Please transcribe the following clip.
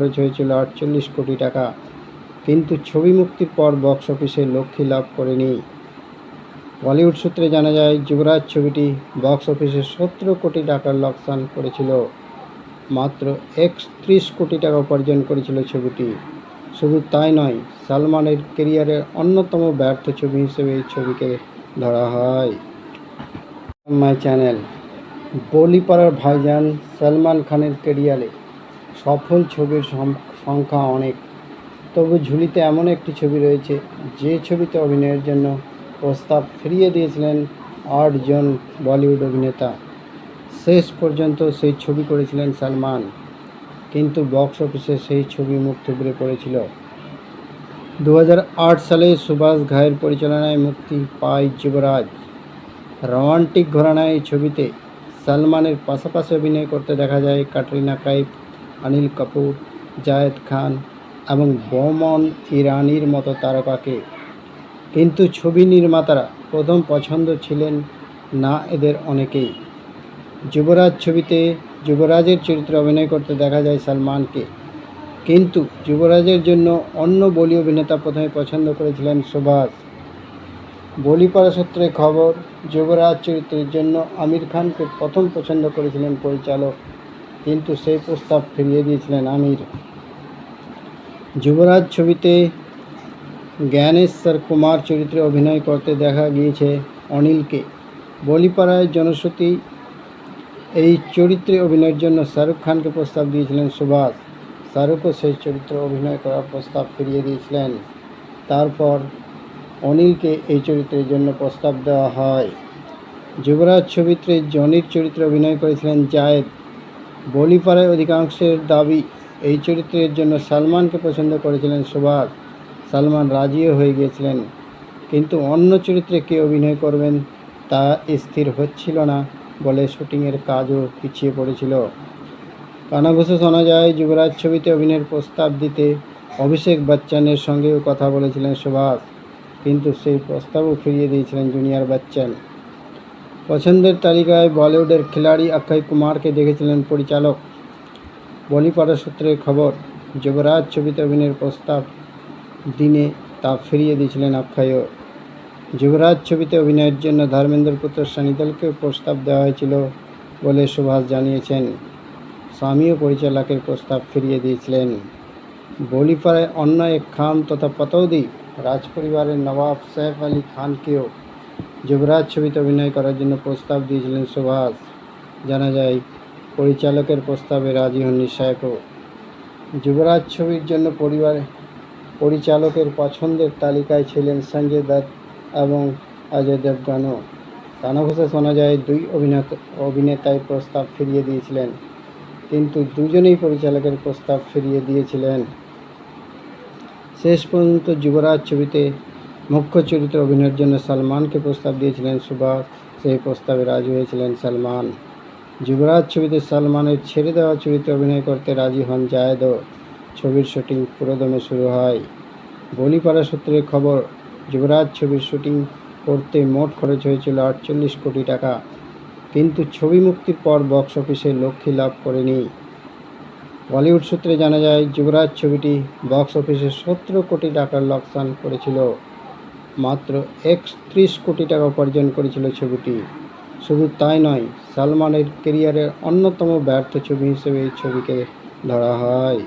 খরচ হয়েছিল আটচল্লিশ কোটি টাকা। কিন্তু ছবি মুক্তির পর বক্স অফিসে লক্ষ্যে লাভ করেনি। বলিউড সূত্রে জানা যায়, যুবরাজ ছবিটি বক্স অফিসে সতেরো কোটি টাকার লোকসান করেছিল। মাত্র একত্রিশ কোটি টাকা উপার্জন করেছিল ছবিটি। শুধু তাই নয়, সালমানের কেরিয়ারের অন্যতম ব্যর্থ ছবি হিসেবে এই ছবিকে ধরা হয়। মাই চ্যানেল, বলিপাড়ার ভাইজান সালমান খানের কেরিয়ারে সফল ছবির সংখ্যা অনেক। তবু ঝুলিতে এমন একটি ছবি রয়েছে, যে ছবিতে অভিনয়ের জন্য প্রস্তাব ফিরিয়ে দিয়েছিলেন আটজন বলিউড অভিনেতা। শেষ পর্যন্ত সেই ছবি করেছিলেন সালমান, কিন্তু বক্স অফিসে সেই ছবি মুখ থুবড়ে পড়েছিল। দু সালে সুভাষ ঘায়ের পরিচালনায় মুক্তি পায় যুবরাজ। রোমান্টিক ঘরানায় এই ছবিতে সালমানের পাশাপাশি অভিনয় করতে দেখা যায় ক্যাটরিনা কাইফ অনিল কাপুর, জায়েদ খান এবং বমন ইরানির মতো তারকাকে। কিন্তু ছবি নির্মাতারা প্রথম পছন্দ ছিলেন না এদের অনেকেই। যুবরাজ ছবিতে যুবরাজের চরিত্রে অভিনয় করতে দেখা যায় সালমানকে। কিন্তু যুবরাজের জন্য অন্য বলি অভিনেতা প্রথমে পছন্দ করেছিলেন সুভাষ। বলিপাড়া সূত্রে খবর, যুবরাজ চরিত্রের জন্য আমির খানকে প্রথম পছন্দ করেছিলেন পরিচালক কিন্তু সেই প্রস্তাব ফিরিয়ে দিয়েছিলেন আমির। যুবরাজ ছবিতে জ্ঞানেশ্বর কুমার চরিত্রে অভিনয় করতে দেখা গিয়েছে অনিলকে। বলিপাড়ায় জনশ্রুতি, এই চরিত্রে অভিনয়ের জন্য শাহরুখ খানকে প্রস্তাব দিয়েছিলেন সুভাষ। শাহরুখও সেই চরিত্রে অভিনয় করার প্রস্তাব ফিরিয়ে দিয়েছিলেন। তারপর অনিলকে এই চরিত্রের জন্য প্রস্তাব দেওয়া হয়। যুবরাজ ছবিতে জনির চরিত্রে অভিনয় করেছিলেন জায়েদ। বলিপাড়ায় অধিকাংশের দাবি, এই চরিত্রের জন্য সালমানকে পছন্দ করেছিলেন সুভাষ। সালমান রাজিও হয়ে গিয়েছিলেন। কিন্তু অন্য চরিত্রে কে অভিনয় করবেন তা স্থির হচ্ছিল না বলে শুটিংয়ের কাজও পিছিয়ে পড়েছিল। কানাঘুষে শোনা যায়, যুবরাজ ছবিতে অভিনয়ের প্রস্তাব দিতে অভিষেক বচ্চনের সঙ্গেও কথা বলেছিলেন সুভাষ। কিন্তু সেই প্রস্তাবও ফিরিয়ে দিয়েছিলেন জুনিয়র বচ্চন। পছন্দের তালিকায় বলিউডের খিলাড়ি অক্ষয় কুমারকে দেখেছিলেন পরিচালক। বলিপাড়া সূত্রে খবর, যুবরাজ ছবিতে অভিনয়ের প্রস্তাব দিনে তা ফিরিয়ে দিয়েছিলেন অক্ষয়ও। যুবরাজ ছবিতে অভিনয়ের জন্য ধর্মেন্দ্র পুত্র সানিদলকেও প্রস্তাব দেওয়া হয়েছিল বলে সুভাষ জানিয়েছেন। স্বামীও পরিচালকের প্রস্তাব ফিরিয়ে দিয়েছিলেন। বলিপাড়ায় অন্য এক খান তথা পতৌদি রাজপরিবারের নবাব সৈফ আলী খানকেও যুবরাজ ছবিতে অভিনয় করার জন্য প্রস্তাব দিয়েছিলেন সুভাষ। জানা যায়, পরিচালকের প্রস্তাবে রাজি হননি সাইফও যুবরাজ ছবির জন্য পরিবার, পরিচালকের পছন্দের তালিকায় ছিলেন সঞ্জয় দত্ত এবং অজয় দেবগানও। কানাঘুষে শোনা যায়, দুই অভিনেতা, অভিনেতাই প্রস্তাব ফিরিয়ে দিয়েছিলেন, কিন্তু দুজনেই পরিচালকের প্রস্তাব ফিরিয়ে দিয়েছিলেন। শেষ পর্যন্ত যুবরাজ ছবিতে মুখ্য চরিত্রে অভিনয়ের জন্য সালমানকে প্রস্তাব দিয়েছিলেন সুভাষ। সেই প্রস্তাবে রাজি হয়েছিলেন সালমান। যুবরাজ ছবিতে সালমানের ছেড়ে দেওয়া চরিত্রে অভিনয় করতে রাজি হন জায়েদও ছবির শুটিং পুরোদমে শুরু হয়। বলিপাড়া সূত্রের খবর, যুবরাজ ছবির শুটিং করতে মোট খরচ হয়েছিল আটচল্লিশ কোটি টাকা। কিন্তু ছবি মুক্তির পর বক্স অফিসে লক্ষ্যে লাভ করেনি। বলিউড সূত্রে জানা যায়, যুবরাজ ছবিটি বক্স অফিসে সতেরো কোটি টাকার লোকসান করেছিল। মাত্র একত্রিশ কোটি টাকা উপার্জন করেছিল ছবিটি। শুধু তাই নয়, সালমানের কেরিয়ারের অন্যতম ব্যর্থ ছবি হিসেবে এই ছবিকে ধরা হয়।